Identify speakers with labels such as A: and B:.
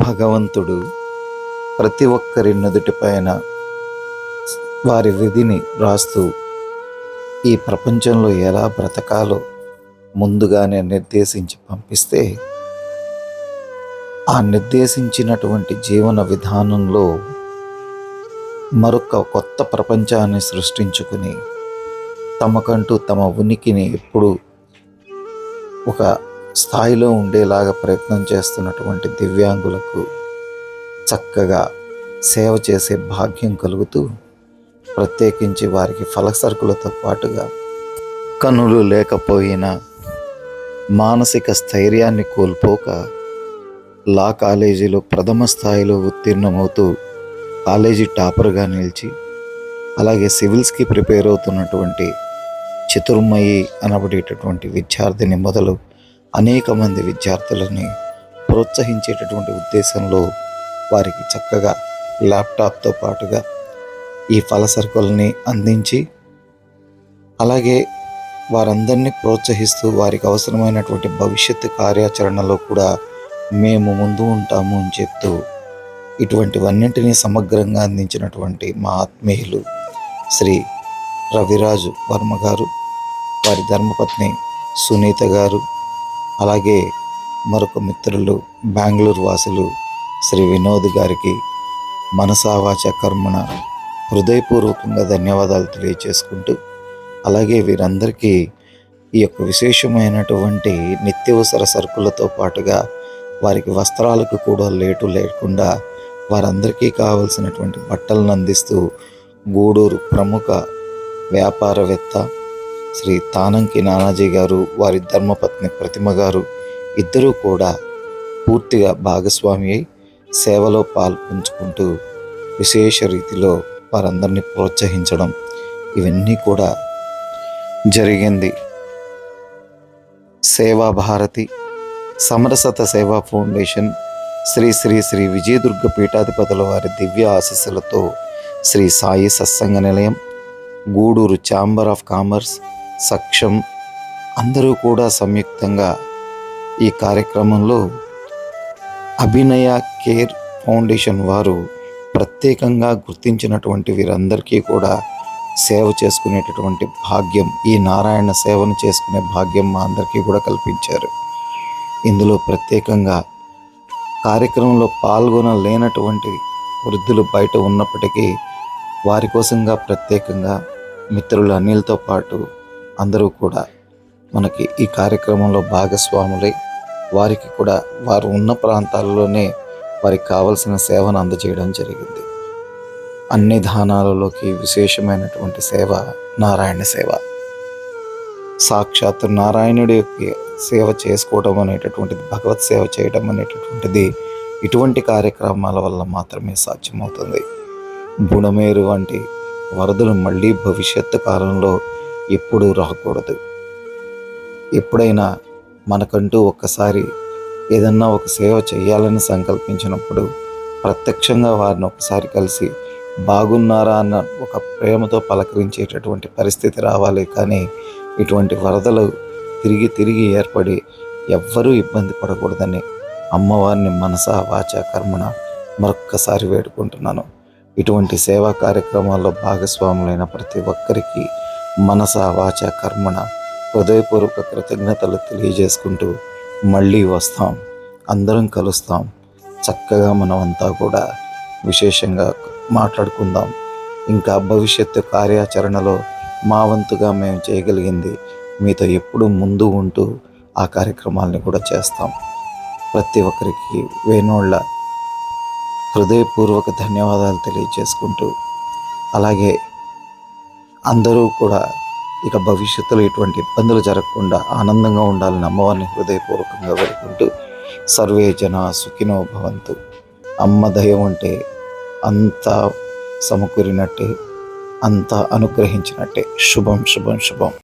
A: భగవంతుడు ప్రతి ఒక్కరి నుదుటిపైన వారి విధిని రాస్తూ ఈ ప్రపంచంలో ఎలా బ్రతకాలో ముందుగానే నిర్దేశించి పంపిస్తే ఆ నిర్దేశించినటువంటి జీవన విధానంలో మరొక కొత్త ప్రపంచాన్ని సృష్టించుకుని తమకంటూ తమ ఉనికిని ఎప్పుడు ఒక స్థాయిలో ఉండేలాగా ప్రయత్నం చేస్తున్నటువంటి దివ్యాంగులకు చక్కగా సేవ చేసే భాగ్యం కలుగుతూ ప్రత్యేకించి వారికి ఫలసరుకులతో పాటుగా కనులు లేకపోయినా మానసిక స్థైర్యాన్ని కోల్పోక లా కాలేజీలో ప్రథమ స్థాయిలో ఉత్తీర్ణమవుతూ కాలేజీ టాపర్గా నిలిచి అలాగే సివిల్స్కి ప్రిపేర్ అవుతున్నటువంటి చతుర్మయి అనబడేటటువంటి విద్యార్థిని మొదలు అనేక మంది విద్యార్థులని ప్రోత్సహించేటటువంటి ఉద్దేశంలో వారికి చక్కగా ల్యాప్టాప్తో పాటుగా ఈ ఫల సరుకులని అందించి అలాగే వారందరినీ ప్రోత్సహిస్తూ వారికి అవసరమైనటువంటి భవిష్యత్తు కార్యాచరణలో కూడా మేము ముందు ఉంటాము అని చెప్తూ ఇటువంటివన్నింటినీ సమగ్రంగా అందించినటువంటి మా ఆత్మీయులు శ్రీ రవిరాజు వర్మ గారు వారి ధర్మపత్ని సునీత గారు అలాగే మరొక మిత్రులు బెంగళూరు వాసులు శ్రీ వినోద్ గారికి మనసావాచ కర్మణ హృదయపూర్వకంగా ధన్యవాదాలు తెలియచేసుకుంటూ అలాగే వీరందరికీ ఈ యొక్క విశేషమైనటువంటి నిత్యవసర సరుకులతో పాటుగా వారికి వస్త్రాలకు కూడా లేటు లేకుండా వారందరికీ కావలసినటువంటి బట్టలను అందిస్తూ గూడూరు ప్రముఖ వ్యాపారవేత్త శ్రీ తానంకి నానాజీ గారు వారి ధర్మపత్ని ప్రతిమ గారు ఇద్దరూ కూడా పూర్తిగా భాగస్వామి అయి సేవలో పాల్పంచుకుంటూ విశేష రీతిలో వారందరినీ ప్రోత్సహించడం ఇవన్నీ కూడా జరిగింది. సేవా భారతి సమరసత సేవా ఫౌండేషన్ శ్రీ శ్రీ శ్రీ విజయదుర్గ పీఠాధిపతుల వారి దివ్య ఆశీస్సులతో Shri Sai Satsanga Nilayam Gudur chamber of commerce Saksham. అందరూ కూడా సంయుక్తంగా ఈ కార్యక్రమంలో అభినయ కేర్ ఫౌండేషన్ వారు ప్రత్యేకంగా గుర్తించినటువంటి వీరందరికీ కూడా సేవ చేసుకునేటటువంటి భాగ్యం ఈ నారాయణ సేవను చేసుకునే భాగ్యం మా అందరికీ కూడా కల్పించారు. ఇందులో ప్రత్యేకంగా కార్యక్రమంలో పాల్గొనలేనటువంటి వృద్ధులు బయట ఉన్నప్పటికీ వారి కోసంగా ప్రత్యేకంగా మిత్రులు అనిల్తో పాటు అందరూ కూడా మనకి ఈ కార్యక్రమంలో భాగస్వాములై వారికి కూడా వారు ఉన్న ప్రాంతాల్లోనే వారికి కావలసిన సేవను అందజేయడం జరిగింది. అన్ని దానాలలోకి విశేషమైనటువంటి సేవ నారాయణ సేవ. సాక్షాత్ నారాయణుడి యొక్క సేవ చేసుకోవడం అనేటటువంటిది భగవత్ సేవ చేయడం అనేటటువంటిది ఇటువంటి కార్యక్రమాల వల్ల మాత్రమే సాధ్యమవుతుంది. బుడమేరు వంటి వరదలు మళ్ళీ భవిష్యత్తు కాలంలో ఎప్పుడూ రాకూడదు. ఎప్పుడైనా మనకంటూ ఒక్కసారి ఏదన్నా ఒక సేవ చేయాలని సంకల్పించినప్పుడు ప్రత్యక్షంగా వారిని ఒకసారి కలిసి బాగున్నారా అన్న ఒక ప్రేమతో పలకరించేటటువంటి పరిస్థితి రావాలి. కానీ ఇటువంటి వరదలు తిరిగి తిరిగి ఏర్పడి ఎవ్వరూ ఇబ్బంది పడకూడదని అమ్మవారిని మనస వాచ కర్మణ మరొక్కసారి వేడుకుంటున్నాను. ఇటువంటి సేవా కార్యక్రమాల్లో భాగస్వాములైన ప్రతి ఒక్కరికి మనస వాచ కర్మణ హృదయపూర్వక కృతజ్ఞతలు తెలియజేసుకుంటూ మళ్ళీ వస్తాం. అందరం కలుస్తాం. చక్కగా మనమంతా కూడా విశేషంగా మాట్లాడుకుందాం. ఇంకా భవిష్యత్తు కార్యాచరణలో మా వంతుగా మేము చేయగలిగింది మీతో ఎప్పుడు ముందు ఉంటూ ఆ కార్యక్రమాల్ని కూడా చేస్తాం. ప్రతి ఒక్కరికి వేణోళ్ళ హృదయపూర్వక ధన్యవాదాలు తెలియజేసుకుంటూ అలాగే అందరూ కూడా ఇక భవిష్యత్తులో ఎటువంటి ఇబ్బందులు జరగకుండా ఆనందంగా ఉండాలని అమ్మవారిని హృదయపూర్వకంగా వేడుకుంటూ సర్వే జన సుఖినో భవంతు. అమ్మ దయ ఉంటే అంతా సమకూరినట్టే అంతా అనుగ్రహించినట్టే. శుభం శుభం శుభం.